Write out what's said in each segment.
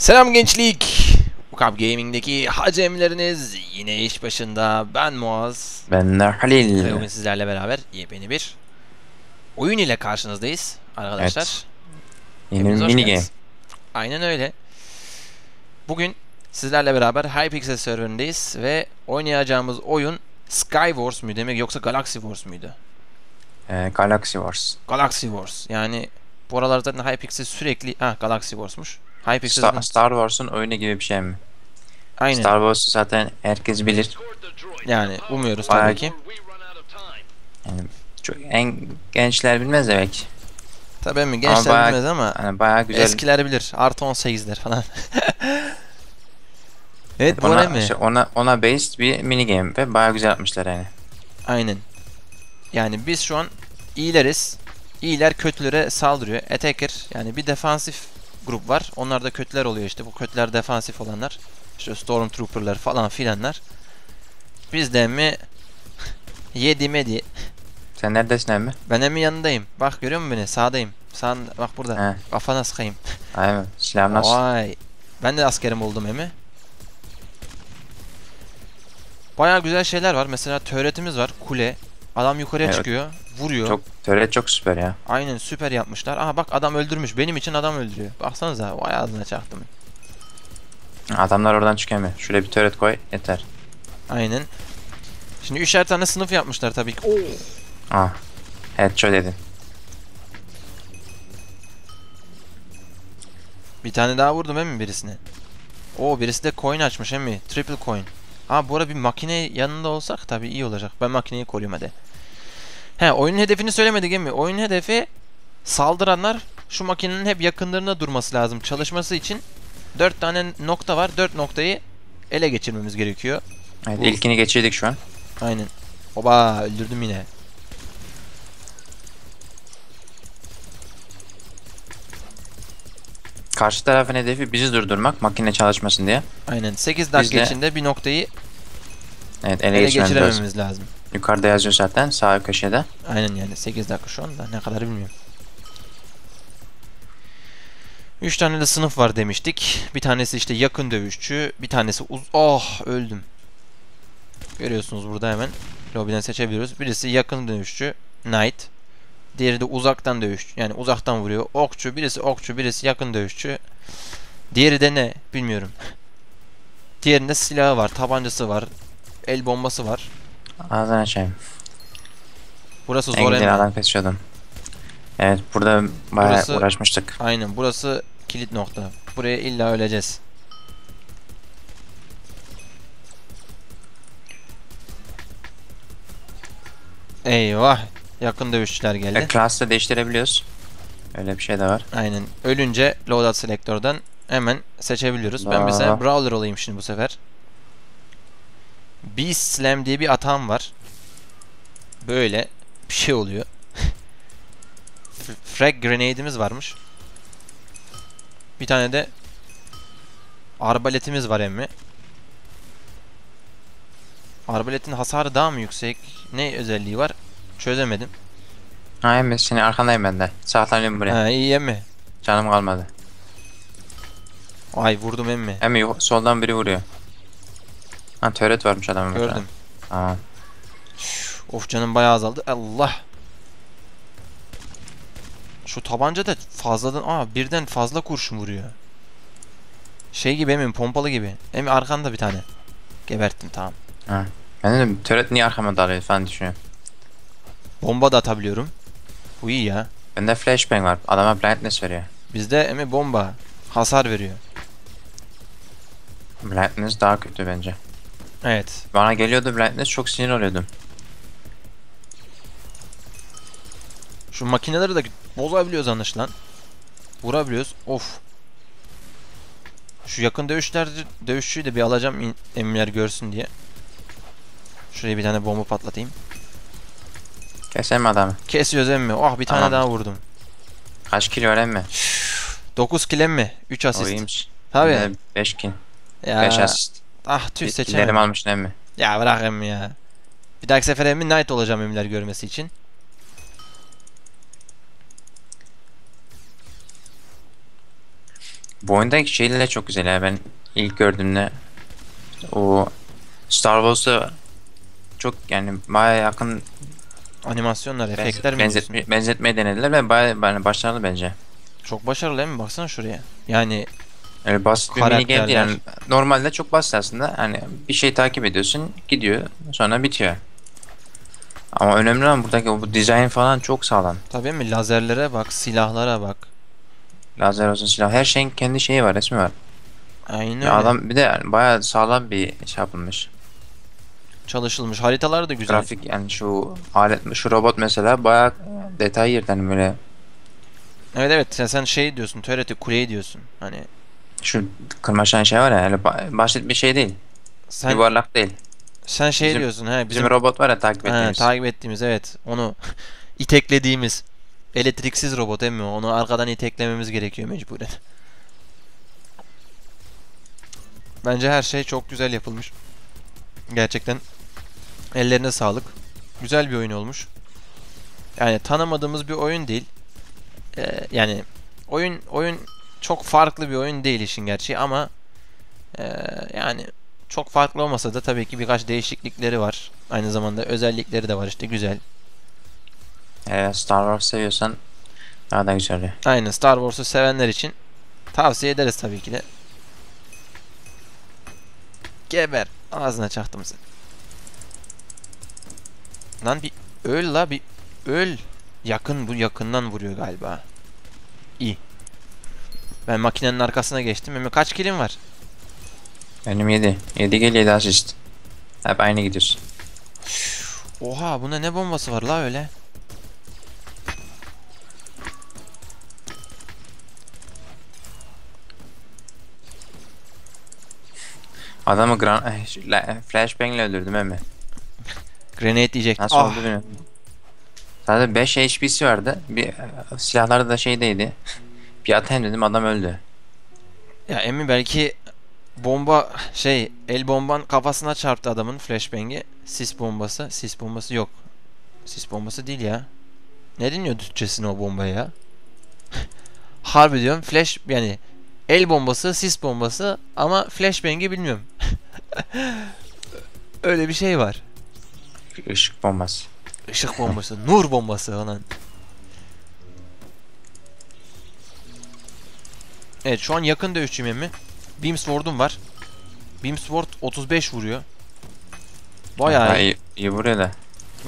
Selam gençlik. Ukap Gaming'deki hacemleriniz yine iş başında. Ben Muaz. Ben de Halil. Ve bugün sizlerle beraber yepyeni bir oyun ile karşınızdayız arkadaşlar. Yeni Hepiniz hoş mini game. Aynen öyle. Bugün sizlerle beraber Hypixel serverindeyiz ve oynayacağımız oyun Skywars mıydı demek yoksa Galaxy Wars muydu? Ee, Galaxy Wars. Galaxy Wars. Yani bu aralar zaten Hypixel sürekli ha Galaxy Wars'muş. Hypixel Star, Star Wars'un oyunu gibi bir şey mi? aynen. Star Wars'u zaten herkes bilir. Yani umuyoruz Bayağı- tabii ki. Yani çok, en gençler bilmez de belki. Tabii mi gençler bayağı- bilmez ama Yani bayağı güzel. eskiler bilir. Artı 18'ler falan. evet bu ona, ne mi? işte ona, ona based bir mini game ve bayağı güzel yapmışlar yani. Aynen. Yani biz şu an iyileriz. İyiler kötülere saldırıyor. Attacker yani bir defansif grup var. Onlar da kötüler oluyor işte. Bu kötüler defansif olanlar. İşte Stormtrooper'lar falan filanlar. Biz de mi yedi medi. Sen neredesin emmi? Ben emin yanındayım. Bak görüyor musun beni? Sağdayım. Sağ bak burada. He. Kafana sıkayım. Aynen. Silahım nasıl? Vay. Ben de askerim oldum emi. Baya güzel şeyler var. Mesela töretimiz var. Kule. Adam yukarıya Evet. çıkıyor. Vuruyor. Çok töre çok süper ya. Aynen süper yapmışlar. Aha bak adam öldürmüş. Benim için adam öldürüyor. Baksanıza. Vay ağzına çaktım. Adamlar oradan çıkamıyor. Şuraya bir töret koy yeter. Aynen. Şimdi üçer tane sınıf yapmışlar tabii ki. Oo. Ah. Headshot dedin. Bir tane daha vurdum emin birisine. Oo birisi de coin açmış emmi. Triple coin. Ha bu ara bir makine yanında olsak tabii iyi olacak. Ben makineyi koruyayım hadi. He oyunun hedefini söylemedik emmi. Oyunun hedefi saldıranlar şu makinenin hep yakınlarında durması lazım. Çalışması için 4 tane nokta var. 4 noktayı ele geçirmemiz gerekiyor. Evet, Bu- ilkini geçirdik şu an. Aynen. Oba öldürdüm yine. Karşı tarafın hedefi bizi durdurmak makine çalışmasın diye. Aynen. 8 dakika de- içinde bir noktayı Evet ele, ele geçirmemiz lazım. lazım. Yukarıda yazıyor zaten sağ köşede. Aynen yani 8 dakika şu anda ne kadar bilmiyorum. 3 tane de sınıf var demiştik. Bir tanesi işte yakın dövüşçü, bir tanesi uz... Oh öldüm. Görüyorsunuz burada hemen lobiden seçebiliyoruz. Birisi yakın dövüşçü, knight. Diğeri de uzaktan dövüşçü. Yani uzaktan vuruyor. Okçu, birisi okçu, birisi yakın dövüşçü. Diğeri de ne bilmiyorum. Diğerinde silahı var, tabancası var, el bombası var. Ağzını açayım. Burası En zor hem- adam kesiyordum. Evet burada bayağı Burası- uğraşmıştık. Aynen burası kilit nokta. Buraya illa öleceğiz. Eyvah. Yakın dövüşçüler geldi. E, class da değiştirebiliyoruz. Öyle bir şey de var. Aynen. Ölünce loadout selektörden hemen seçebiliyoruz. Ben Aa. mesela brawler olayım şimdi bu sefer. Beast Slam diye bir atağım var. Böyle bir şey oluyor. Frag grenade'imiz varmış. Bir tane de arbaletimiz var emmi. Arbaletin hasarı daha mı yüksek? Ne özelliği var? Çözemedim. Ha evet senin arkandayım ben de. Saklanıyorum buraya. Ha iyi emmi. Canım kalmadı. Ay vurdum emmi. Yo- soldan biri vuruyor. Ha töret varmış adamın. burada. Gördüm. Tamam. Of canım bayağı azaldı. Allah. Şu tabanca da fazladan aa birden fazla kurşun vuruyor. Şey gibi emin pompalı gibi. Emin arkanda bir tane. Geberttim tamam. Ben dedim töret niye arkama dalıyor falan düşünüyorum. Bomba da atabiliyorum. Bu iyi ya. Bende flashbang var. Adama blindness veriyor. Bizde emi bomba. Hasar veriyor. Blindness daha kötü bence. Evet. Bana geliyordu blindness çok sinir oluyordum. Şu makineleri de bozabiliyoruz anlaşılan. Vurabiliyoruz. Of. Şu yakın dövüşler dövüşçüyü de bir alacağım eminler görsün diye. Şuraya bir tane bomba patlatayım. Keselim adamı. Kesiyoruz emmi. Oh bir tane Tamam. daha vurdum. Kaç kilo öğrenme. 9 kill emmi. 3 O asist. iyiymiş. Tabii. 5 kill. Ya. 5 asist. Ah tüh seçemedim. almışsın emmi. Ya bırak emmi ya. Bir dahaki sefer emmi Knight olacağım emmiler görmesi için. Bu oyundaki şeyler çok güzel ya. Ben ilk gördüğümde o Star Wars'a çok yani baya yakın Animasyonlar, benze- efektler mi benzetme, benzetmeyi denediler ve baya yani başarılı bence. Çok başarılı değil mi? Baksana şuraya. Yani Öyle basit bir mini game değil. Yani normalde çok basit aslında. Hani bir şey takip ediyorsun, gidiyor, sonra bitiyor. Ama önemli olan buradaki bu dizayn falan çok sağlam. tabii mi? Lazerlere bak, silahlara bak. Lazer olsun silah, her şeyin kendi şeyi var, resmi var. Aynen. Ya adam bir de yani bayağı sağlam bir şey yapılmış. Çalışılmış. Haritalar da güzel. Grafik yani şu alet, şu robot mesela bayağı detay yerden hani böyle Evet evet. Sen, sen şey diyorsun. Turret'i, kuleyi diyorsun. Hani şu kırmaçan şey var ya, öyle ba- basit bir şey değil. sen Yuvarlak değil. sen şey Bizim- diyorsun he Bizim, bizim, robot var ya takip He, ettiğimiz. takip ettiğimiz evet. Onu iteklediğimiz elektriksiz robot emmi. Onu arkadan iteklememiz gerekiyor mecburen. Bence her şey çok güzel yapılmış. Gerçekten ellerine sağlık. Güzel bir oyun olmuş. Yani tanımadığımız bir oyun değil. Ee, yani oyun oyun çok farklı bir oyun değil işin gerçeği ama ee, yani çok farklı olmasa da tabii ki birkaç değişiklikleri var. Aynı zamanda özellikleri de var işte güzel. Eğer Star Wars seviyorsan daha da güzel. Aynen Star Wars'u sevenler için tavsiye ederiz tabii ki de. Geber. Ağzına çaktım sen. Lan bir öl la bir öl. Yakın bu yakından vuruyor galiba. İyi. Ben makinenin arkasına geçtim. Ama kaç kilim var? Benim 7. 7 gel 7 asist. Hep aynı gidiyorsun. Oha bunda ne bombası var la öyle? Adamı gran eh, la- flashbang ile öldürdüm emi. Grenade diyecek. Nasıl Ah, oldu bilmiyorum. Sadece 5 HP'si vardı. Bir eh, silahları da şeydeydi. Bir atayım dedim adam öldü. Ya Emmi belki bomba şey el bomban kafasına çarptı adamın flashbang'i. Sis bombası. Sis bombası yok. Sis bombası değil ya. Ne deniyor Türkçesine o bombaya ya? Harbi diyorum flash yani el bombası, sis bombası ama flashbang'i bilmiyorum. Öyle bir şey var. Işık bombası. Işık bombası, nur bombası falan. Evet şu an yakın dövüşçüyüm emmi. Beam Sword'um var. Beam Sword 35 vuruyor. Bayağı Ha, iyi. iyi, vuruyor da.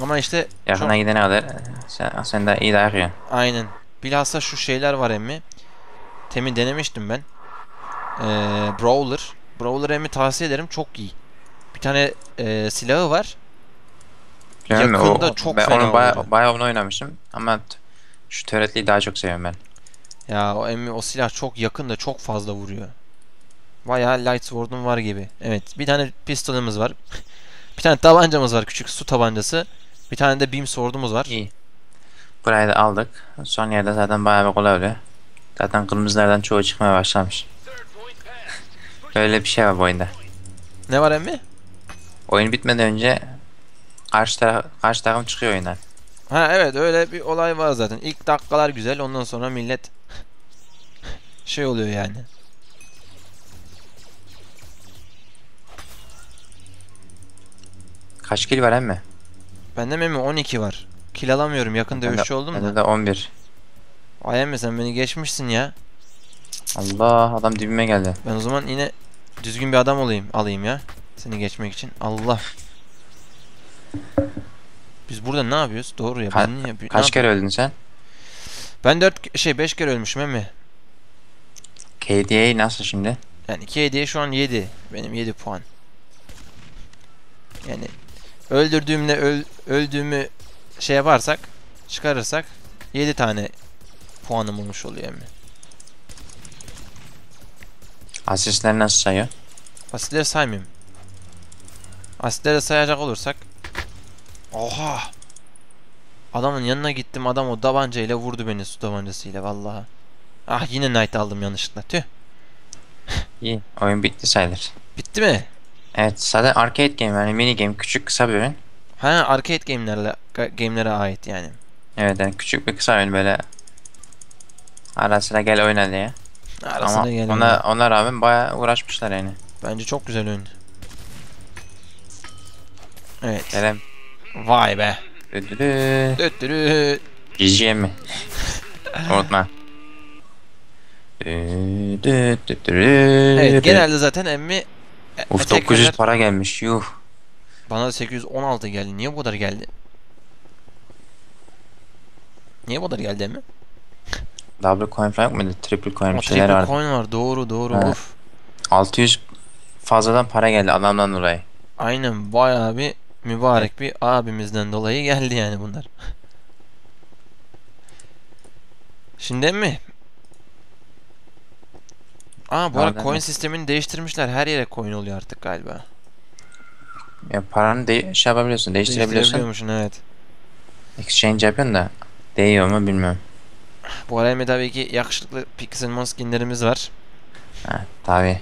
Ama işte Yakına gidene kadar sen, sen de iyi dayak yiyorsun. aynen. Bilhassa şu şeyler var emmi. Temin denemiştim ben. Ee, Brawler. Brawler emmi tavsiye ederim çok iyi. Bir tane e, silahı var. Musun? Yakında çok ben fena onu bayağı onu oynamıştım. Ama şu töretliyi daha çok seviyorum ben. Ya o emmi o silah çok yakın da çok fazla vuruyor. Bayağı light sword'um var gibi. Evet bir tane pistolümüz var. bir tane tabancamız var küçük su tabancası. Bir tane de beam sword'umuz var. İyi. Burayı da aldık. Son yerde zaten bayağı bir kolay oluyor. Zaten kırmızılardan çoğu çıkmaya başlamış. Böyle bir şey var bu oyunda. Ne var emmi? Oyun bitmeden önce karşı, taraf, karşı takım çıkıyor oyundan. Ha evet öyle bir olay var zaten. İlk dakikalar güzel ondan sonra millet şey oluyor yani. Kaç kill var emmi? Bende mi 12 var. Kill alamıyorum yakın Bende- dövüşçü oldum Bende da. de 11. Ay emmi sen beni geçmişsin ya. Allah adam dibime geldi. Ben o zaman yine düzgün bir adam olayım alayım ya. Seni geçmek için. Allah. Biz burada ne yapıyoruz? Doğru ya. Ka- niye yapıyoruz? Kaç kere öldün sen? Ben 4 şey 5 kere ölmüşüm emmi. KDA nasıl şimdi? Yani 2 hediye şu an 7. Benim 7 puan. Yani öldürdüğümle öl, öldüğümü şey yaparsak çıkarırsak 7 tane puanım olmuş oluyor emmi. Asistler nasıl sayıyor? Asitleri saymayayım. Asitleri sayacak olursak Oha! Adamın yanına gittim adam o tabancayla vurdu beni su tabancasıyla vallahi. Ah yine Knight aldım yanlışlıkla. Tüh. İyi. Oyun bitti sayılır. Bitti mi? Evet zaten arcade game yani mini game küçük kısa bir oyun. Ha arcade game'lerle ga- game'lere ait yani. Evet yani küçük bir kısa oyun böyle ara sıra gel oyna diye. Ama geliyor. ona, ona rağmen bayağı uğraşmışlar yani. Bence çok güzel oyun. Evet. Kerem. Vay be. GG mi? Unutma. Evet genelde zaten emmi e- Uf etek 900 kadar- para gelmiş yuh. Bana da 816 geldi. Niye bu kadar geldi? Niye bu kadar geldi emmi? Double coin falan yok muydu? Triple coin bir şeyler triple vardı. coin var. Doğru doğru. Evet. Uf. 600 fazladan para geldi adamdan dolayı. Aynen bayağı bir mübarek bir abimizden dolayı geldi yani bunlar. Şimdi mi? Aa bu ara Nereden coin mi? sistemini değiştirmişler. Her yere coin oluyor artık galiba. Ya paranı de şey yapabiliyorsun, değiştirebiliyorsun. Evet. Exchange yapıyorsun da değiyor mu bilmiyorum. Bu ara Emre tabii ki yakışıklı Pixelmon skinlerimiz var. Ha, tabii.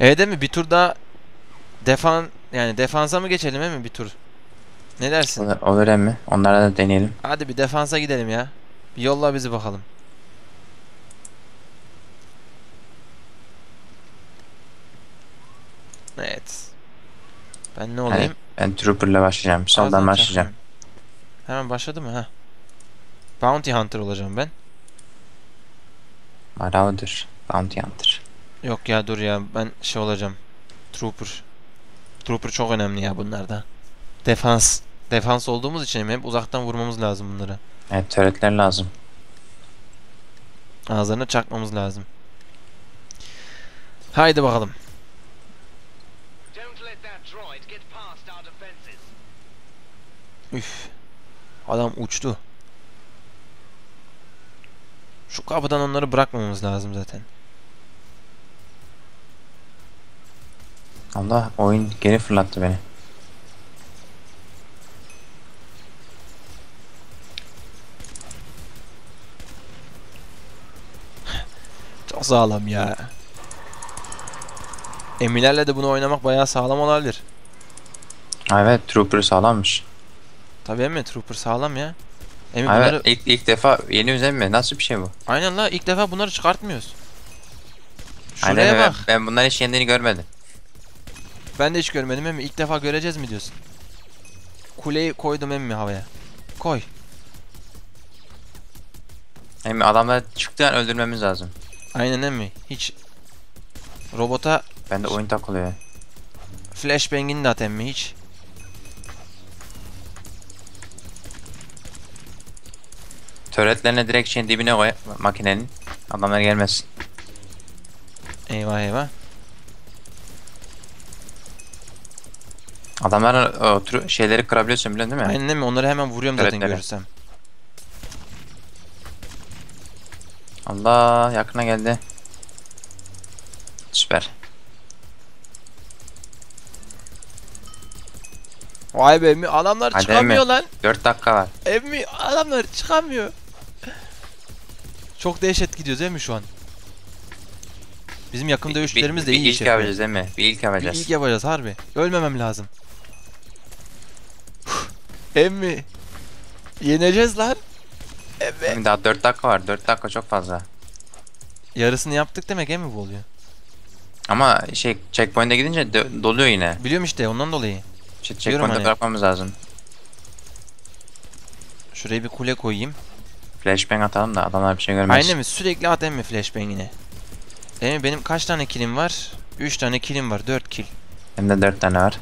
Evet değil mi? Bir tur daha defan yani defansa mı geçelim mi bir tur? Ne dersin? Olur, olur emmi. Onlara da deneyelim. Hadi bir defansa gidelim ya. Bir yolla bizi bakalım. Evet. Ben ne olayım? Ben Trooper'la başlayacağım. Soldan başlayacağım. Hemen başladı mı? ha? Bounty Hunter olacağım ben. Marauder. Bounty Hunter. Yok ya dur ya ben şey olacağım. Trooper. Trooper çok önemli ya bunlarda. Defans. Defans olduğumuz için hep uzaktan vurmamız lazım bunlara. Evet turretler lazım. Ağızlarına çakmamız lazım. Haydi bakalım. Üf. Adam uçtu. Şu kapıdan onları bırakmamamız lazım zaten. Allah oyun geri fırlattı beni. Çok sağlam ya. Emilerle de bunu oynamak bayağı sağlam olabilir. Evet Trooper sağlammış. Tabii Emi Trooper sağlam ya. Emi Ha, bunları Evet ilk, ilk defa yeni üzerine mi? Nasıl bir şey bu? aynen la ilk defa bunları çıkartmıyoruz. Şuraya Aynen, bak. Ben, ben bunların hiç yendiğini görmedim. Ben de hiç görmedim emmi. İlk defa göreceğiz mi diyorsun? Kuleyi koydum emmi havaya. Koy. Hem adamlar çıktığı an öldürmemiz lazım. Aynen emmi. Hiç robota Bende oyun takılıyor. flashbang'ini de at emmi hiç. Töretlerine direkt şeyin dibine koy makinenin. Adamlar gelmesin. Eyvah eyvah. Adamların o tür şeyleri kırabiliyorsun biliyorsun değil mi? Aynen emmi. Onları hemen vuruyorum zaten Turretlere. görürsem. Allah yakına geldi. Süper. Vay be emmi. Adamlar Hadi çıkamıyor lan. 4 dakika var. Emmi adamlar çıkamıyor. Çok dehşet gidiyoruz değil mi şu an? Bizim yakın dövüşçülerimiz de bir, iyi bir iş ilk yapacağız değil mi? Bir ilk Bir yapacağız. ilk yapacağız harbi. Ölmemem lazım. Emmi. Yeneceğiz lan. Evet. Daha 4 dakika var. 4 dakika çok fazla. Yarısını yaptık demek emmi bu oluyor. Ama şey checkpoint'e gidince doluyor yine. Biliyorum işte ondan dolayı. Şey, Diyorum checkpoint'e hani. bırakmamız lazım. Şuraya bir kule koyayım. Flashbang atalım da adamlar bir şey görmez. Aynen mi? Sürekli at emmi flashbang'ini. Emmi benim kaç tane kilim var? 3 tane kilim var. 4 kill. Hem de 4 tane var.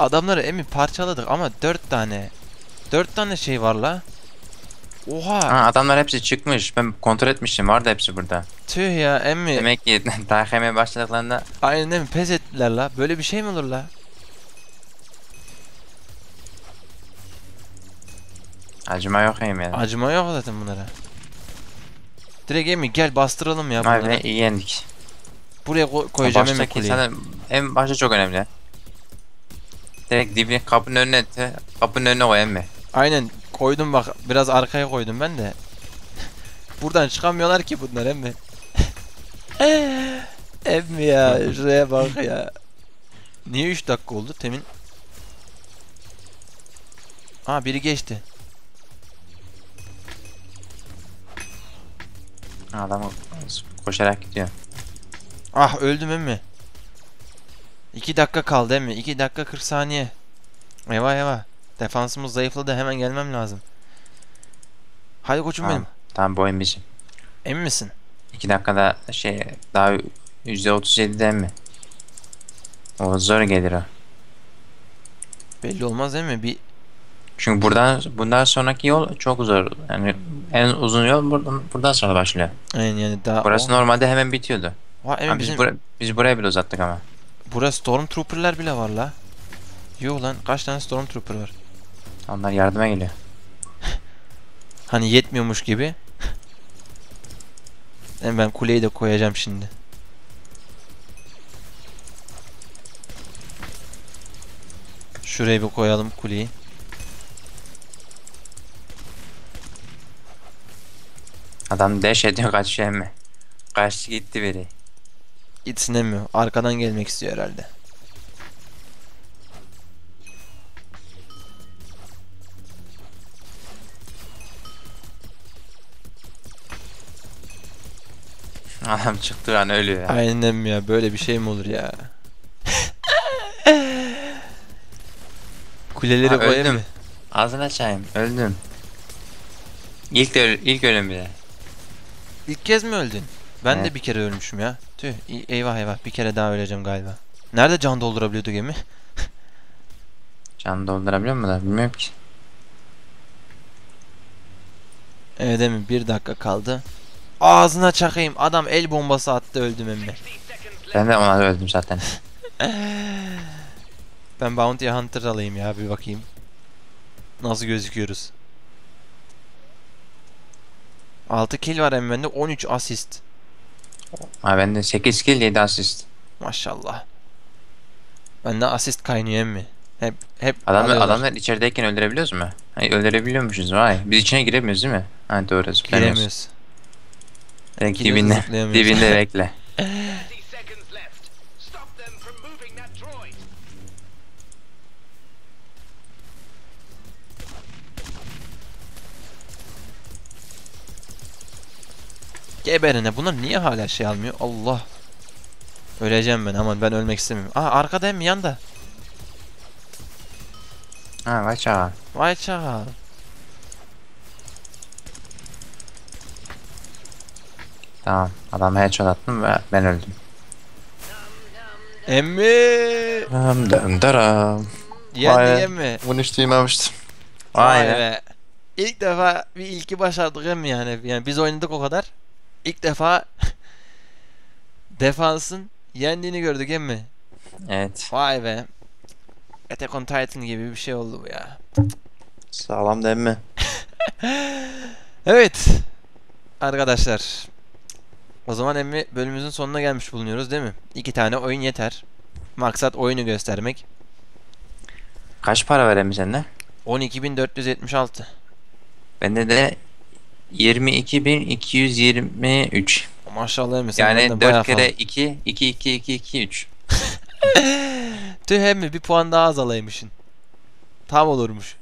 Adamları emmi parçaladık ama 4 tane. 4 tane şey var la. Oha. Ha adamlar hepsi çıkmış. Ben kontrol etmiştim. Vardı hepsi burada. Tüh ya emmi. Demek ki yemeye başladıklarında Aynen değil mi? Pes ettiler la. Böyle bir şey mi olur la? acıma yok hem yani. Acıma yok zaten bunlara. Direkt emmi gel bastıralım ya bunları. Aynen iyi yendik. Buraya ko- koyacağım emmi kuleyi. en başta çok önemli. Direkt dibine kapının önüne te- kapının önüne koy emmi. Aynen koydum bak biraz arkaya koydum ben de. Buradan çıkamıyorlar ki bunlar emmi. emmi ya şuraya bak ya. Niye 3 dakika oldu temin? Aa biri geçti. Adam koşarak gidiyor. Ah öldüm emmi. 2 dakika kaldı emmi. 2 dakika 40 saniye. Eyvah eyvah. Defansımız zayıfladı. Hemen gelmem lazım. Hadi koçum Tamam. benim. Tamam bu oyun bizim. Emin misin? 2 dakikada şey daha %37'den mi? O zor gelir o. Belli olmaz değil mi? Bir Çünkü buradan bundan sonraki yol çok zor. Yani en uzun yol buradan, buradan sonra başlıyor. yani, yani daha Burası o- normalde hemen bitiyordu. Vay, emin Ha, biz, bizim bura- biz buraya bile uzattık ama. Burası Stormtrooper'lar bile var la. Yok lan kaç tane Stormtrooper var? Onlar yardıma geliyor. Hani yetmiyormuş gibi. Hem ben kuleyi de koyacağım şimdi. Şuraya bir koyalım kuleyi. Adam deş ediyor kaçıyor mi? Kaçtı gitti biri. Gitsin demiyor. Arkadan gelmek istiyor herhalde. Adam çıktığı an ölüyor ya. Aynen mi ya? Böyle bir şey mi olur ya? Kuleleri Ha, koyayım öldüm. mı? Ağzını açayım. Öldüm. İlk de öl- ilk ölüm bile. İlk kez mi öldün? Ben de Evet. bir kere ölmüşüm ya. Tüh eyvah eyvah bir kere daha öleceğim galiba. Nerede can doldurabiliyordu gemi? Canı doldurabiliyor mu da bilmiyorum ki. Evet emin bir dakika kaldı. Ağzına çakayım. Adam el bombası attı öldüm emmi. 60 seconds left. Ben de ona öldüm zaten. Ben Bounty Hunter alayım ya bir bakayım. Nasıl gözüküyoruz? 6 kill var emmi bende 13 asist. Ha bende 8 kill 7 asist. Maşallah. Bende asist kaynıyor emmi. Hep hep Adamlar, alıyorlar. adamlar içerideyken öldürebiliyoruz mu? Hayır öldürebiliyormuşuz vay. Biz içine giremiyoruz değil mi? Ha doğru zıplayamıyoruz. giremiyoruz. Direkt dibinde, dibinde bekle. Geberine bunlar niye hala şey almıyor? Allah. Öleceğim ben aman ben ölmek istemiyorum. Aa arkada emmi yanda. Ha vay çağa. Vay çakal. Tamam. Adam headshot attım ve ben öldüm. Emmi. Dam dam daram. Yendi emmi. Bunu hiç duymamıştım. Vay Vay be. be. İlk defa bir ilki başardık emmi yani. Yani biz oynadık o kadar. İlk defa defansın yendiğini gördük emmi. Evet. Vay be. Attack on Titan gibi bir şey oldu bu ya. Sağlam değil mi? Evet. Arkadaşlar. O zaman emmi bölümümüzün sonuna gelmiş bulunuyoruz değil mi? İki tane oyun yeter. Maksat oyunu göstermek. Kaç para vereyim senden? 12.476. Bende de 22.223. Maşallah emmi sen Yani benden bayağı 4 kere fazla. 2, 2, 2, 2, 2, 3. Tüh emmi bir puan daha az alaymışsın. Tam olurmuş.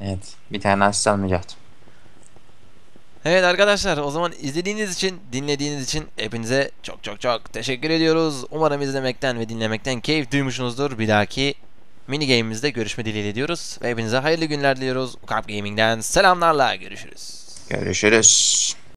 Evet. Bir tane asist almayacaktım. Evet arkadaşlar o zaman izlediğiniz için, dinlediğiniz için hepinize çok çok çok teşekkür ediyoruz. Umarım izlemekten ve dinlemekten keyif duymuşsunuzdur. Bir dahaki mini game'imizde görüşme dileğiyle diyoruz. Ve hepinize hayırlı günler diliyoruz. Ukap Gaming'den selamlarla görüşürüz. Görüşürüz.